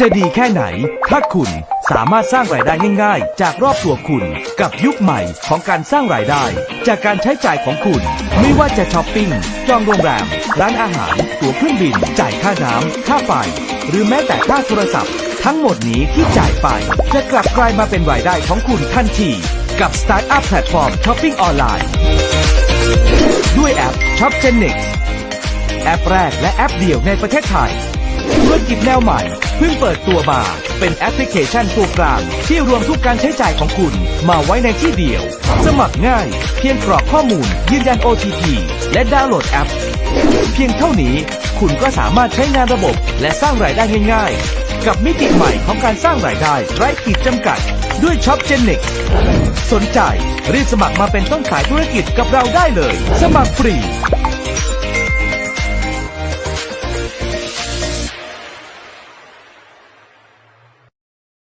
จะดีแค่ไหน ถ้าคุณสามารถสร้างรายได้ง่ายๆ จากรอบตัวคุณ กับยุคใหม่ของการสร้างรายได้ จากการใช้จ่ายของคุณ ไม่ว่าจะช้อปปิ้งจองโรงแรม ร้านอาหาร ตั๋วเครื่องบิน จ่ายค่าน้ำค่าไฟ หรือแม้แต่ค่าโทรศัพท์ ทั้งหมดนี้ที่จ่ายไป จะกลับกลายมาเป็นรายได้ของคุณทันที กับ Startup Platform Shopping ออนไลน์ด้วยแอป Shop Genix แอปแรกและแอปเดียวในประเทศไทย ธุรกิจแนวใหม่เพิ่งเปิดตัวมา เป็นแอปพลิเคชันตัวกลาง ที่รวมทุกการใช้จ่ายของคุณ มาไว้ในที่เดียว สมัครง่าย เพียงกรอกข้อมูล ยืนยัน OTP และดาวน์โหลดแอป เพียงเท่านี้ คุณก็สามารถใช้งานระบบ และสร้างรายได้ง่าย ๆ กับมิติใหม่ของการสร้างรายได้ไร้ขีดจำกัด ด้วยช็อปเจนเน็กสนใจรีบสมัครมาเป็นต้นสายธุรกิจกับเราได้เลย สมัครฟรี